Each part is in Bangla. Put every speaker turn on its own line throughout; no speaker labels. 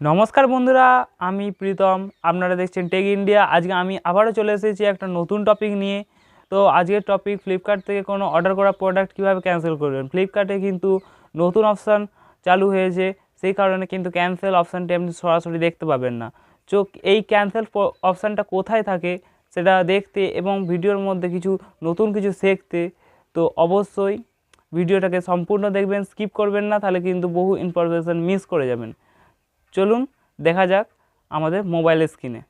নমস্কার বন্ধুরা, আমি প্রীতম, আপনারা দেখছেন টেক ইন্ডিয়া আজকে আমি আবারও চলে এসেছি একটা নতুন টপিক নিয়ে। তো আজকের টপিক ফ্লিপকার্ট থেকে কোনো অর্ডার করা প্রোডাক্ট কীভাবে ক্যান্সেল করবেন? ফ্লিপকার্টে কিন্তু নতুন অপশান চালু হয়েছে, সেই কারণে কিন্তু ক্যান্সেল অপশানটি আপনি সরাসরি দেখতে পাবেন না। চোখ এই ক্যান্সেল অপশানটা কোথায় থাকে সেটা দেখতে এবং ভিডিওর মধ্যে কিছু নতুন কিছু শিখতে, তো অবশ্যই ভিডিওটাকে সম্পূর্ণ দেখবেন স্কিপ করবেন না, তাহলে কিন্তু বহু ইনফরমেশান মিস করে যাবেন। চলুন দেখা যাক আমাদের মোবাইল স্ক্রিনে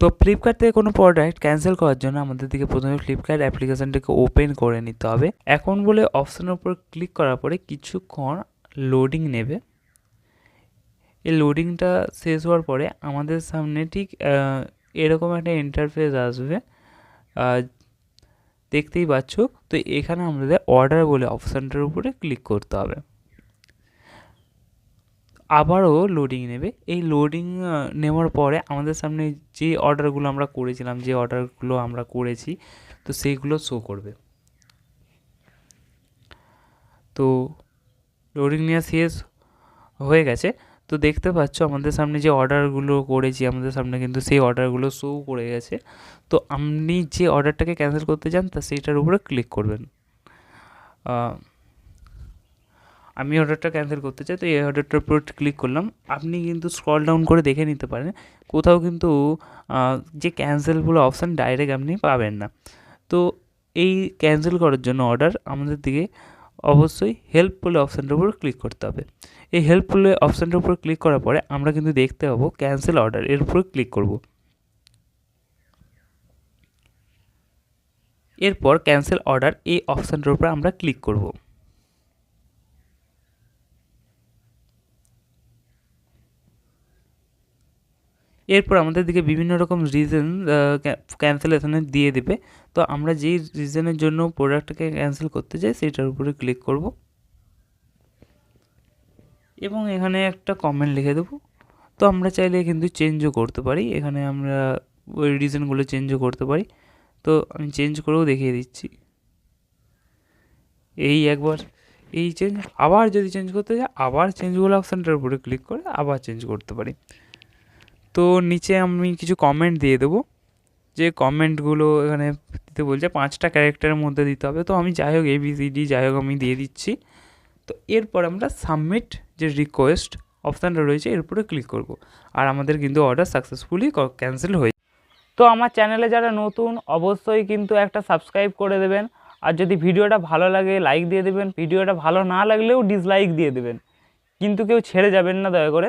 তো ফ্লিপকার্ট থেকে কোনো প্রোডাক্ট ক্যান্সেল করার জন্য আমাদের দিকে প্রথমে ফ্লিপকার্ট অ্যাপ্লিকেশনটাকে ওপেন করে নিতে হবে। এখন বলে অপশানের উপর ক্লিক করার পরে কিছুক্ষণ লোডিং নেবে। এই লোডিংটা শেষ হওয়ার পরে আমাদের সামনে ঠিক এরকম একটা ইন্টারফেস আসবে। দেখতেই পাচ্ছ। তো এখানে আমাদের অর্ডার বলে অপশানটার উপরে ক্লিক করতে হবে। আবারও লোডিং নেবে। এই লোডিং নেওয়ার পরে আমাদের সামনে যে অর্ডারগুলো আমরা করেছিলাম, যে অর্ডারগুলো আমরা করেছি, তো সেইগুলো শো করবে। তো লোডিং নেওয়া শেষ হয়ে গেছে। তো দেখতে পাচ্ছ আমাদের সামনে যে অর্ডারগুলো করেছি, আমাদের সামনে কিন্তু সেই অর্ডারগুলো শো করে গেছে। তো আপনি যে অর্ডারটাকে ক্যান্সেল করতে চান, তা সেইটার উপরে ক্লিক করবেন। আমি অর্ডারটা ক্যান্সেল করতে চাই, তো এই অর্ডারটার উপর ক্লিক করলাম। আপনি কিন্তু স্ক্রল ডাউন করে দেখে নিতে পারেন, কোথাও কিন্তু যে ক্যান্সেল বলে অপশান ডাইরেক্ট আপনি পাবেন না। তো এই ক্যান্সেল করার জন্য অর্ডার আমাদের দিকে অবশ্যই হেল্প বলে অপশানটার উপর ক্লিক করতে হবে। এই হেল্প বলে অপশানটার উপর ক্লিক করার পরে আমরা কিন্তু দেখতে পাবো ক্যান্সেল অর্ডার এর উপর ক্লিক করব। এরপর ক্যান্সেল অর্ডার এই অপশানটার উপর আমরা ক্লিক করব। এরপর আমাদের দিকে বিভিন্ন রকম রিজন ক্যান্সেলেশনে দিয়ে দেবে। তো আমরা যেই রিজনের জন্য প্রোডাক্টটাকে ক্যান্সেল করতে চাই, সেটার উপরে ক্লিক করব। এবং এখানে একটা কমেন্ট লিখে দেবো। তো আমরা চাইলে কিন্তু চেঞ্জও করতে পারি। এখানে আমরা ওই রিজনগুলো চেঞ্জও করতে পারি। তো আমি চেঞ্জ করেও দেখিয়ে দিচ্ছি। এই একবার, এই চেঞ্জ আবার যদি চেঞ্জ করতে চাই, আবার চেঞ্জ বলে অপশানটার উপরে ক্লিক করে আবার চেঞ্জ করতে পারি। তো নিচে আমি কিছু কমেন্ট দিয়ে দেবো। যে কমেন্টগুলো এখানে দিতে বলছে, পাঁচটা ক্যারেক্টারের মধ্যে দিতে হবে। তো আমি যাই হোক এবিসিডি যাই হোক আমি দিয়ে দিচ্ছি। তো এরপর আমরা সাবমিট যে রিকোয়েস্ট অপশানটা রয়েছে, এর উপরে ক্লিক করব। আর আমাদের কিন্তু অর্ডার সাকসেসফুলি ক্যান্সেল হয়ে তো আমার চ্যানেলে যারা নতুন, অবশ্যই কিন্তু একটা সাবস্ক্রাইব করে দেবেন। আর যদি ভিডিওটা ভালো লাগে লাইক দিয়ে দেবেন। ভিডিওটা ভালো না লাগলেও ডিসলাইক দিয়ে দেবেন। কিন্তু কেউ ছেড়ে যাবেন না দয়া করে।